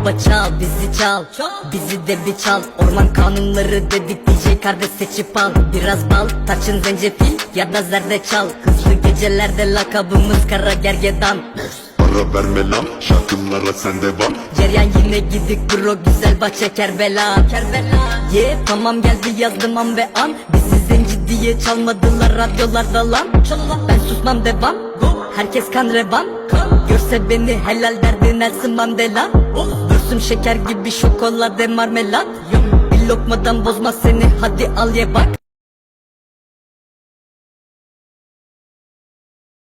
Baba çal bizi çal. Bizi de bir çal. Orman kanunları dedik DJ kardeş seçip al. Biraz bal tarçın zencefil ya da zerdeçal Hızlı gecelerde lakabımız kara gergedan. Para verme lan şarkılara sen devam Ceryan yine gidik bro güzel bahçe Kerbela. Kerbela. Ye tamam geldi yazdım an ve an. Bizi zenci diye çalmadılar radyolarda lan. Ben susmam devam. Herkes kan revan. Görse beni helal derdi Nelson Mandela Görsüm şeker gibi şokolade marmelat. Bir lokmadan bozma seni. Hadi al ye bak